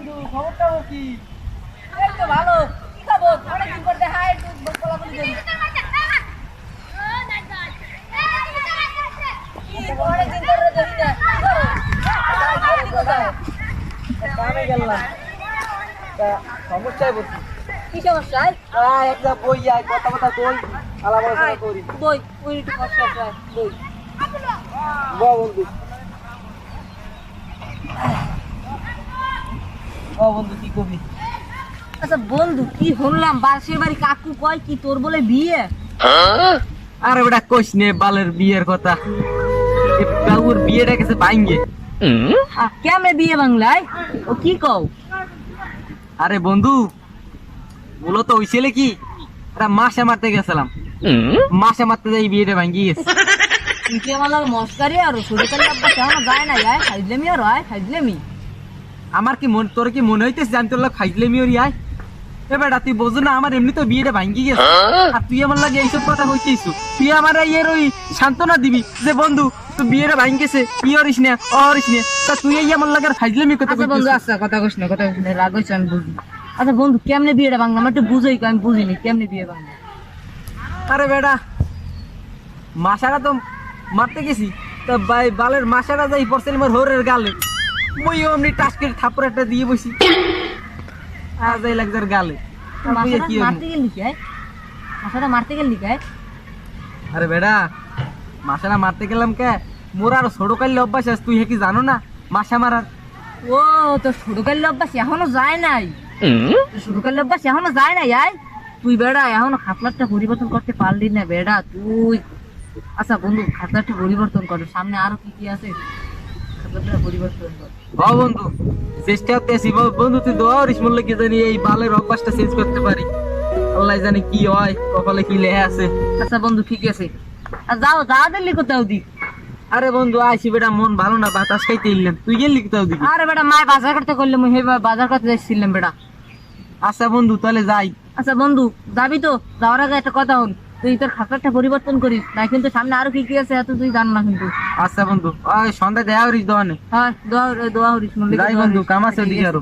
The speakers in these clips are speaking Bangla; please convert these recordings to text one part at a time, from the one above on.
কি? এই তো ভালো। কি খবর? অনেকদিন পর দেখা একটু বলাবলি করি। অনেকদিন পরে দেখি না কি করো? কোথায়? কামে গেলাম সমস্যায় পড়ছি কি সমস্যায় আয় একটা বই আয় কথা কথা কই আলাপ আলোচনা করি। বই বই একটু কষ্ট বই। বন্ধু। ও বন্ধু কি কবি? আচ্ছা বন্ধু কি শুনলাম? বাসের বাড়ি কাকু কয় কি তোর বলে বিয়ে? আরে বেটা কইস নে বালের বিয়ের কথা। বিয়েটা গেছে ভাঙ্গে। আহ, কেমনে বিয়ে বাংলায়? ও কি কও? আরে বন্ধু মূলত হইছিল কি? একটা মাসে মারতে গেছিলাম। মাসে মারতে যাই বিয়েটা ভাঙ্গি গেছে। তুই কি আমার লাগে মস্কারি আর শুরু করলে আব্বা কেমন যায় না যায়? খাইলেমি আর হয় খাইলেমি আমার কি মন তোর কি মনে হইতেছে জানি তোর খাইলে মিওরি আয়? এ বেটা তুই বোঝো না আমার এমনি তো বিয়েটা ভাঙ্গি গেছে। আর তুই আমার লাগে এইসব কথা কইছিস তুই আমার ইয়ের ওই সান্ত্বনা দিবি যে বন্ধু তুই বিয়েটা ভাঙ্গি গেছে কি অরিস না অরিস না তা তুই এই আমার লাগে ফাইজলামি কথা আচ্ছা বন্ধু আচ্ছা কথা কইস না কথা কইস না রাগ হইছে আমি বুঝি। আচ্ছা বন্ধু কেমনে বিয়েটা আমার একটু বুঝাই কই, আমি বুঝিনি কেমনে বিয়ে বাংলা আরে বেটা মাসারা তো মারতে গেছি। তা বাই বালের মাসারা যাই পড়ছিল আমার হোরের গালে। মই অমনি টাস্কের থাপড় একটা দিয়ে বসি। আর যাই লাগজার গালে? মারতে গেলি মাসাটা মারতে গেলি আরে মাসারা মারতে গেলাম কে? মোর আর ছোট কালে অভ্যাস আছে তুই হে কি জানো না? মাসা মারার। ও তো শুরু করলে অভ্যাস এখনও যায় নাই। করলে অভ্যাস এখনও যায় নাই আয়? তুই বেড়া এখনও খাতলারটা পরিবর্তন করতে পারলি না বেড়া তুই। আচ্ছা বন্ধু খাতলারটা পরিবর্তন কর সামনে আরও কি কি আছে? বন্ধু। চেষ্টা করতেছি বন্ধু তুই কি জানি এই বালের অভ্যাসটা চেঞ্জ করতে পারি। আল্লাহ জানে কি হয় কপালে কি লেখা আছে। আচ্ছা বন্ধু ঠিক আছে। আর যাও যা দিল্লি কোথাও দি। আরে বন্ধু আইসি বেটা মন ভালো না বাতাস খাইতে ইল্লাম তুই গেলি কোথাও দিবি আরে বেটা মায় বাজার করতে করলে মুই হে বাজার করতে যাচ্ছিলাম বেটা। আচ্ছা বন্ধু তাহলে যাই। আচ্ছা বন্ধু যাবি তো? যাওয়ার আগে একটা কথা হল তুই তোর খাতারটা পরিবর্তন করিস না কিন্তু সামনে আরও কি কি আছে এত তুই জান না কিন্তু। আচ্ছা বন্ধু ওই সন্ধ্যা দেয়া হরিস দোকানে হ্যাঁ দোয়া দোয়া হরিস মল্লিক যাই বন্ধু কাম আছে ওদিকে আরও।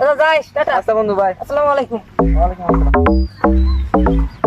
আচ্ছা যাই টাটা। আচ্ছা বন্ধু বাই আসসালামু আলাইকুম। ওয়া আলাইকুম আসসালাম।